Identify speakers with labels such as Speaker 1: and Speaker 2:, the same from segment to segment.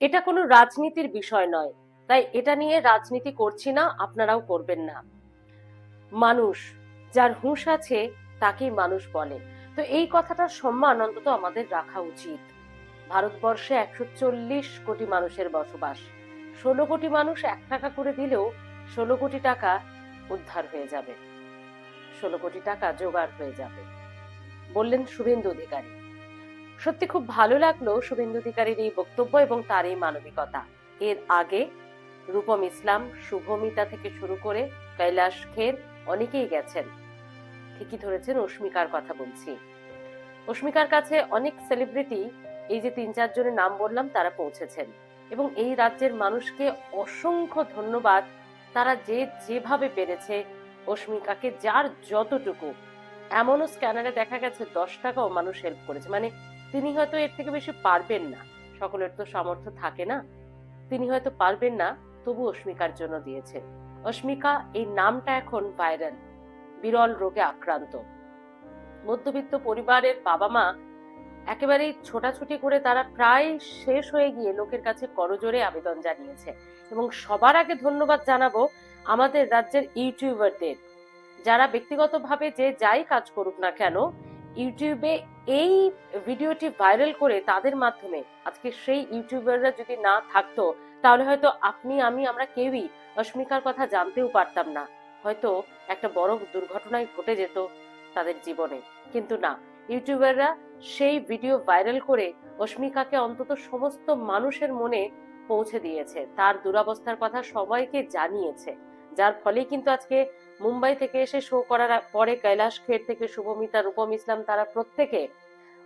Speaker 1: এটা কোনো রাজনীতির বিষয় নয়। তাই এটা নিয়ে রাজনীতি করছি না, আপনারাও করবেন না। মানুষ, যার হুঁশ আছে, তাকেই মানুষ বলে। তো এই কথাটার সম্মান অন্তত আমাদের রাখা উচিত। ভারতবর্ষে একশো চল্লিশ কোটি মানুষের বসবাস। ষোলো কোটি মানুষ এক টাকা করে দিলেও ষোলো কোটি টাকা উদ্ধার হয়ে যাবে। ষোলো কোটি টাকা জোগাড় হয়ে যাবে। বললেন শুভেন্দু অধিকারী। সত্যি খুব ভালো লাগল শুভেন্দু অধিকারীর এই বক্তব্য এবং তার এই মানবিকতা। এর আগে রূপম ইসলাম, শুভমিতা থেকে শুরু করে কৈলাস খের অনেকেই গেছেন। ঠিকই ধরেছেন, অস্মিকার কথা বলছি। অস্মিকার কাছে অনেক সেলিব্রিটি এই যে তিন চারজনের নাম বললাম, তারা পৌঁছেছেন। এবং এই রাজ্যের মানুষকে অসংখ্য ধন্যবাদ। তারা যে যেভাবে পেরেছে অস্মিকাকে, যার যতটুকু। এমনও স্ক্যানারে দেখা গেছে, দশ টাকাও মানুষ হেল্প করেছে। মানে তিনি হয়তো এর থেকে বেশি পারবেন না। সকলের তো সামর্থ্য থাকে না। তিনি হয়তো পারবেন না, তবু অস্মিকার জন্য দিয়েছে অস্মিকা, এই নামটা এখন ভাইরাল। বিরল রোগে আক্রান্ত। মধ্যবিত্ত পরিবারের বাবা মা একেবারেই ছোটাছুটি করে তারা প্রায় শেষ হয়ে গিয়ে লোকের কাছে করজোরে আবেদন জানিয়েছে। এবং সবার আগে ধন্যবাদ জানাব আমাদের রাজ্যের ইউটিউবারদের। যারা ব্যক্তিগতভাবে যে যাই কাজ করুক না কেন, ইউটিউবে এই ভিডিওটি ভাইরাল করে তাদের মাধ্যমে আজকে সেই ইউটিউবাররা যদি না থাকতো, তাহলে হয়তো আপনি, আমি, আমরা কেউই অস্মিকার কথা জানতেও পারতাম না। হয়তো একটা বড় দুর্ঘটনাই ঘটে যেত তাদের জীবনে। কিন্তু না, ইউটিউবাররা সেই ভিডিও ভাইরাল করে অস্মিকাকে অন্তত সমস্ত মানুষের মনে পৌঁছে দিয়েছে। তার দুরাবস্থার কথা সবাইকে জানিয়েছে। যার ফলে কিন্তু আজকে মুম্বাই থেকে এসে শো করার পরে কৈলাস খের থেকে শুভমিতা, রূপম ইসলাম তারা প্রত্যেকে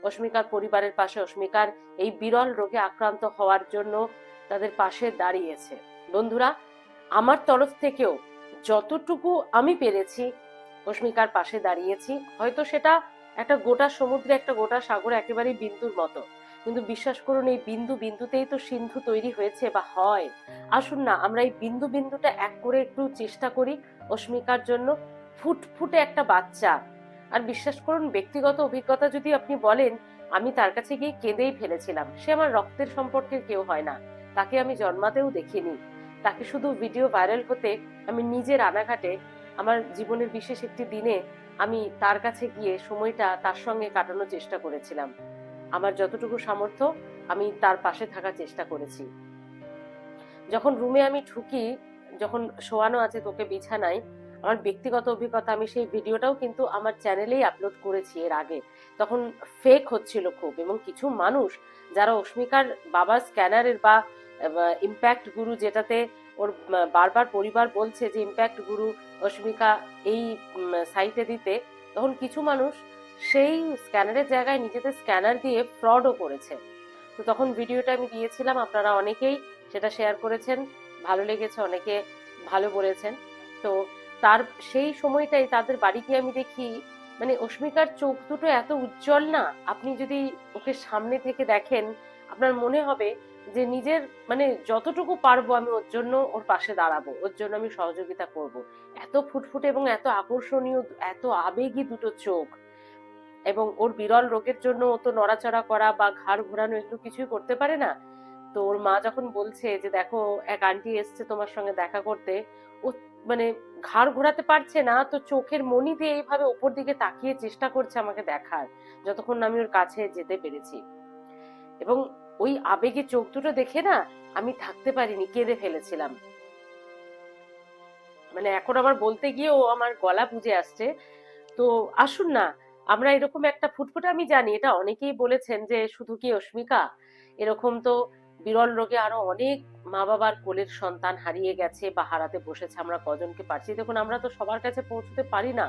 Speaker 1: অস্মিকার পরিবারের পাশে অস্মিকার এই বিরল রোগে আক্রান্ত হওয়ার জন্য তাদের পাশে দাঁড়িয়েছে। বন্ধুরা, আমার তরফ থেকেও যতটুকু আমি পেরেছি অস্মিকার পাশে দাঁড়িয়েছি। হয়তো সেটা একটা গোটা সমুদ্রে, একটা গোটা সাগরে একেবারেই বিন্দুর মতো। কিন্তু বিশ্বাস করুন, এই বিন্দু বিন্দুতেই তো সিন্ধু তৈরি হয়েছে বা হয়। আসুন না, আমরা এই বিন্দু বিন্দুটা এক করে একটু চেষ্টা করি অস্মিকার জন্য। ফুটফুটে একটা বাচ্চা। আর বিশ্বাস করুন, ব্যক্তিগত অভিজ্ঞতা যদি আপনি বলেন, আমি তার কাছে গিয়ে কেঁদেই ফেলেছিলাম। সে আমার রক্তের সম্পর্কের কেউ হয় না। তাকে আমি জন্মাতেও দেখিনি। তাকে শুধু ভিডিও ভাইরাল হতে আমি নিজে রানাঘাটে আমার জীবনের বিশেষ একটি দিনে আমি তার কাছে গিয়ে সময়টা তার সঙ্গে কাটানোর চেষ্টা করেছিলাম। আমার যতটুকু সামর্থ্য, আমি তার পাশে থাকার চেষ্টা করেছি। যখন রুমে আমি ঢুকি, যখন শোয়ানো আছে তোকে বিছানায়, আমার ব্যক্তিগত অভিজ্ঞতা, আমি সেই ভিডিওটাও কিন্তু আমার চ্যানেলেই আপলোড করেছি এর আগে। তখন ফেক হচ্ছিল খুব এবং কিছু মানুষ, যারা অস্মিকার বাবা স্ক্যানারের বা ইম্প্যাক্ট গুরু যেটাতে ওর বারবার পরিবার বলছে যে ইম্প্যাক্ট গুরু অস্মিকা এই সাইটে দিতে। তখন কিছু মানুষ সেই স্ক্যানারের জায়গায় নিজেদের স্ক্যানার দিয়ে ফ্রডও করেছে। তো তখন ভিডিওটা আমি দিয়েছিলাম, আপনারা অনেকেই সেটা শেয়ার করেছেন, ভালো লেগেছে, অনেকে ভালো বলেছেন। তো তার, সেই সময়টাই তাদের বাড়ি গিয়ে আমি দেখি মানে অস্মিকার চোখ দুটো এত উজ্জ্বল না, আপনি যদি ওকে সামনে থেকে দেখেন, আপনার মনে হবে যে নিজের মানে যতটুকু পারব আমি ওর জন্য ওর পাশে দাঁড়াবো, ওর জন্য আমি সহযোগিতা করব। এত ফুটফুটে এবং এত আকর্ষণীয়, এত আবেগী দুটো চোখ। এবং ওর বিরল রোগের জন্য ও তো নড়াচড়া করা বা ঘাড় ঘোরানো এগুলো কিছুই করতে পারে না। তো ওর মা যখন বলছে যে, দেখো, এক আন্টি এসছে তোমার সঙ্গে দেখা করতে। ও মানে ঘাড় ঘোরাতে পারছে না, তো চোখের মনি দিয়ে এইভাবে ওপর দিকে তাকিয়ে চেষ্টা করছে আমাকে দেখার, যতক্ষণ আমি ওর কাছে যেতে পেরেছি। এবং ওই আবেগে চোখ দুটো দেখে না আমি থাকতে পারিনি, কেঁদে ফেলেছিলাম। মানে এখন আমার বলতে গিয়ে ও আমার গলা বুঝে আসছে। তো আসুন না আমরা এরকম একটা ফুটফুটে, আমি জানি এটা অনেকেই বলেছেন যে, শুধু কি অস্মিকা এরকম তো বিরল রোগে আরও অনেক মা বাবার কোলের সন্তান হারিয়ে গেছে বা হারাতে বসেছে, আমরা কজনকে পারছি। দেখুন, আমরা তো সবার কাছে পৌঁছতে পারি না,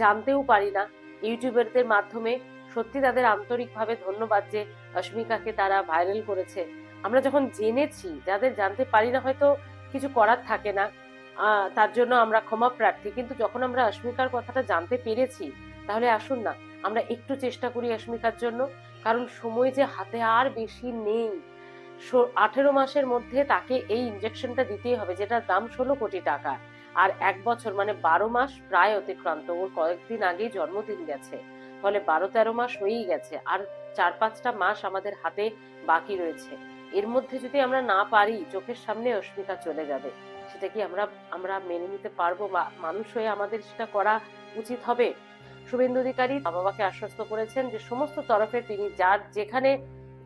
Speaker 1: জানতেও পারি না। ইউটিউবারদের মাধ্যমে সত্যি তাদের আন্তরিকভাবে ধন্যবাদ যে অস্মিকাকে তারা ভাইরাল করেছে। আমরা যখন জেনেছি, যাদের জানতে পারি না, হয়তো কিছু করার থাকে না। তার জন্য আমরা ক্ষমা প্রার্থী। কিন্তু যখন আমরা অস্মিকার কথাটা জানতে পেরেছি তাহলে আসুন না, আমরা একটু চেষ্টা করি অস্মিকার জন্য, কারণ সময় যে হাতে আর বেশি নেই। আঠেরো মাসের মধ্যে তাকে এই ইঞ্জেকশনটা দিতেই হবে, যেটার দাম ষোলো কোটি টাকা। আর এক বছর মানে বারো মাস প্রায় অতিক্রান্ত, ওর কয়েকদিন আগেই জন্মদিন গেছে। ফলে বারো তেরো মাস হয়েই গেছে, আর চার পাঁচটা মাস আমাদের হাতে বাকি রয়েছে। এর মধ্যে যদি আমরা না পারি, চোখের সামনে অস্মিতা চলে যাবে। সেটা কি আমরা আমরা মেনে নিতে পারব বা মানুষ হয়ে আমাদের সেটা করা উচিত হবে? শুভেন্দু অধিকারী বাবাকে আশ্বস্ত করেছেন যে সমস্ত তরফে তিনি যার যেখানে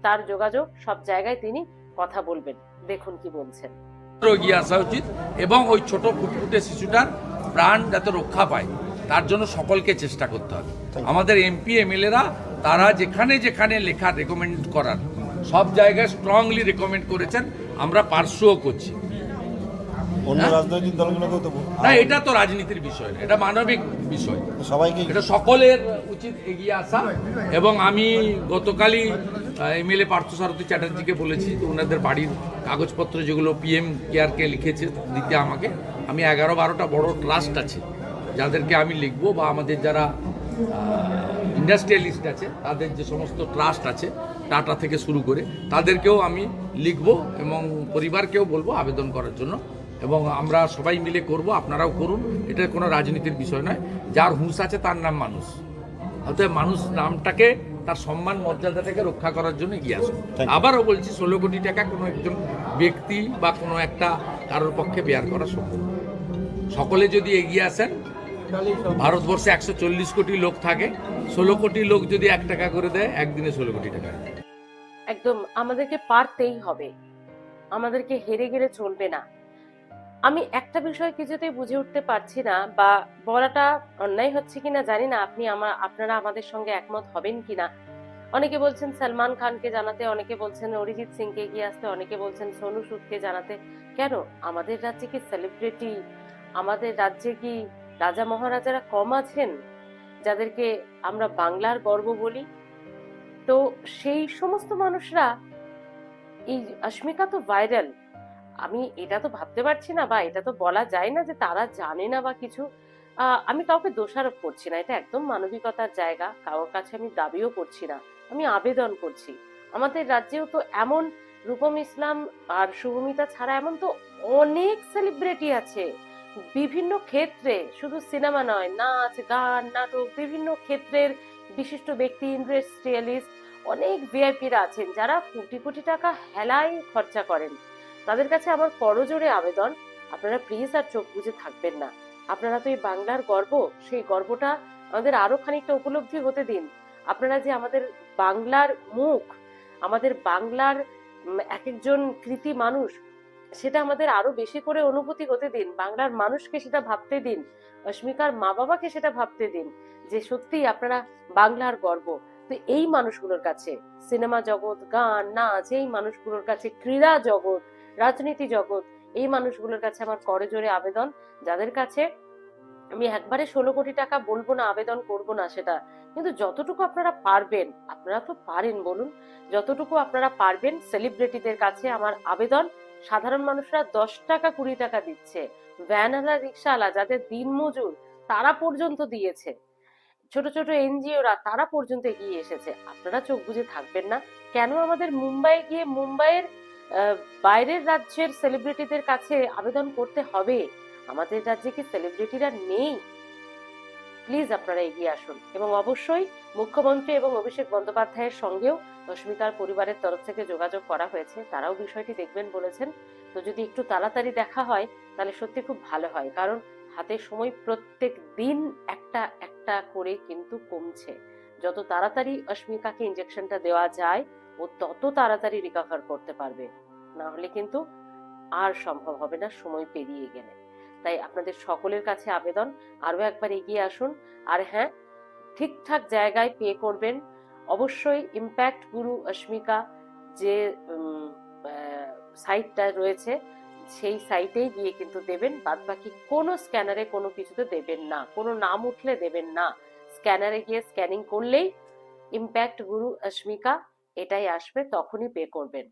Speaker 1: তার যোগাযোগ, সব জায়গায় তিনি কথা বলবেন। দেখুন কি বলছেন।
Speaker 2: এগিয়ে আসা উচিত এবং ওই ছোট ফুটফুটে শিশুটার প্রাণ যাতে রক্ষা পায়, তার জন্য সকলকে চেষ্টা করতে হবে। আমাদের এমপি, এমএলএরা, তারা যেখানে যেখানে লেখা রেকমেন্ড করার, সব জায়গায় স্ট্রংলি রেকমেন্ড করেছেন, আমরা পার্শ্বও করছি।
Speaker 3: অন্য? রাজনৈতিক দলগুলোকেও তো
Speaker 2: না এটা তো রাজনীতির বিষয় না এটা মানবিক বিষয়।
Speaker 3: সবাইকে
Speaker 2: এটা সকলের উচিত এগিয়ে আসা। এবং আমি গতকালই এমএলএ পার্থসারথী চ্যাটার্জিকে বলেছি ওনাদের বাড়ির কাগজপত্র যেগুলো পিএম কেয়ারকে লিখেছে দিতে আমাকে। আমি এগারো বারোটা বড় ট্রাস্ট আছে যাদেরকে আমি লিখব বা আমাদের যারা ইন্ডাস্ট্রিয়ালিস্ট আছে তাদের যে সমস্ত ট্রাস্ট আছে টাটা থেকে শুরু করে তাদেরকেও আমি লিখব এবং পরিবারকেও বলব আবেদন করার জন্য। এবং আমরা সবাই মিলে করব আপনারাও করুন এটা কোনো রাজনীতির বিষয় নয়। যার হুঁশ আছে তার নাম মানুষ। অতএব মানুষ নামটাকে তার সম্মান মর্যাদাটাকে রক্ষা করার জন্য এগিয়ে আসুন। আবারও বলছি ষোলো কোটি টাকা কোনো একজন ব্যক্তি বা কোনো একটা কারোর পক্ষে বেয়ার করা সম্ভব সকলে যদি এগিয়ে আসেন ভারতবর্ষে একশো চল্লিশ কোটি লোক থাকে। ষোলো কোটি লোক যদি এক টাকা করে দেয় একদিনে ষোলো কোটি টাকা
Speaker 1: একদম আমাদেরকে পারতেই হবে। আমাদেরকে হেরে গেলে চলবে না। আমি একটা বিষয় কিছুতেই বুঝে উঠতে পারছি না বা বলাটা অন্যায় হচ্ছে কিনা জানি না, আপনি আমার, আপনারা আমাদের সঙ্গে একমত হবেন কিনা? অনেকে বলছেন সালমান খানকে জানাতে, অনেকে বলছেন অরিজিৎ সিংকে এগিয়ে আসতে, অনেকে বলছেন সোনু সুদকে জানাতে। কেন? আমাদের রাজ্যে কি সেলিব্রিটি আমাদের রাজ্যে কি রাজা মহারাজারা কম আছেন, যাদেরকে আমরা বাংলার গর্ব বলি? তো সেই সমস্ত মানুষরা, এই অস্মিকা তো ভাইরাল আমি এটা তো ভাবতে পারছি না বা এটা তো বলা যায় না যে তারা জানে না বা কিছু। আমি কাউকে দোষারোপ করছি না, এটা একদম মানবিকতার জায়গা। কারোর কাছে আমি দাবিও করছি না, আমি আবেদন করছি। আমাদের রাজ্যেও তো এমন রূপম ইসলাম আর শুভমিতা ছাড়া এমন তো অনেক সেলিব্রিটি আছে। বিভিন্ন ক্ষেত্রে, শুধু সিনেমা নয়, নাচ, গান, নাটক, বিভিন্ন ক্ষেত্রের বিশিষ্ট ব্যক্তি ইন্ডাস্ট্রিয়ালিস্ট অনেক ভিআইপিরা আছেন যারা কোটি কোটি টাকা হেলায় খরচা করেন। তাদের কাছে আমার করজোরে আবেদন। আপনারা প্লিজ আর চোখ বুঝে থাকবেন না। আপনারা তো এই বাংলার গর্ব, সেই গর্বটা আমাদের আরও খানিকটা উপলব্ধি হতে দিন। আপনারা যে আমাদের বাংলার মুখ, আমাদের বাংলার এক একজন কৃতি মানুষ, সেটা আমাদের আরও বেশি করে অনুভূতি হতে দিন। বাংলার মানুষকে সেটা ভাবতে দিন। অস্মিকার মা বাবাকে সেটা ভাবতে দিন যে সত্যি আপনারা বাংলার গর্ব। তো এই মানুষগুলোর কাছে, সিনেমা জগৎ, গান, নাচ, এই মানুষগুলোর কাছে, ক্রীড়া জগৎ রাজনীতি জগৎ। এই মানুষগুলোর কাছে আমার করজোরে আবেদন। যাদের কাছে আমি একবারে ষোলো কোটি টাকা বলব না, আবেদন করব না সেটা। কিন্তু যতটুকু আপনারা পারবেন, আপনারা তো পারেন বলুন, যতটুকু আপনারা পারবেন সেলিব্রিটিদের কাছে আমার আবেদন। সাধারণ মানুষরা দশ টাকা কুড়ি টাকা দিচ্ছে। ভ্যানওয়ালা রিক্সাওয়ালা যাদের দিনমজুর তারা পর্যন্ত দিয়েছে। ছোট ছোট এনজিওরা, তারা পর্যন্ত এগিয়ে এসেছে। আপনারা চোখ বুঝে থাকবেন না। কেন আমাদের মুম্বাই গিয়ে মুম্বাইয়ের বাইরের রাজ্যের সেলিব্রিটিদের কাছে আবেদন করতে হবে। আমাদের রাজ্যে কি সেলিব্রিটিরা নেই? প্লিজ আপনারা এগিয়ে আসুন এবং অবশ্যই মুখ্যমন্ত্রী এবং অভিষেক বন্দ্যোপাধ্যায়ের সঙ্গেও অস্মিতার পরিবারের তরফ থেকে যোগাযোগ করা হয়েছে। তারাও বিষয়টি দেখবেন বলেছেন। তো যদি একটু তাড়াতাড়ি দেখা হয়, তাহলে সত্যি খুব ভালো হয়। কারণ হাতে সময় প্রত্যেক দিন একটা একটা করে কিন্তু কমছে। যত তাড়াতাড়ি অস্মিকাকে ইঞ্জেকশনটা দেওয়া যায় ও তত তাড়াতাড়ি রিকভার করতে পারবে। না হলে কিন্তু আর সম্ভব হবে না, সময় পেরিয়ে গেলে। তাই আপনাদের সকলের কাছে আবেদন আরও একবার এগিয়ে আসুন। আর হ্যাঁ ঠিকঠাক জায়গায় পে করবেন। অবশ্যই ইম্প্যাক্ট গুরু অস্মিকা যে সাইটটা রয়েছে, সেই সাইটেই গিয়ে কিন্তু দেবেন। বাদ বাকি কোনো স্ক্যানারে কোনো কিছুতে দেবেন না। কোনো নাম উঠলে দেবেন না। স্ক্যানারে গিয়ে স্ক্যানিং করলেই ইম্প্যাক্ট গুরু অস্মিকা এটাই আসবে তখনই পে করবেন।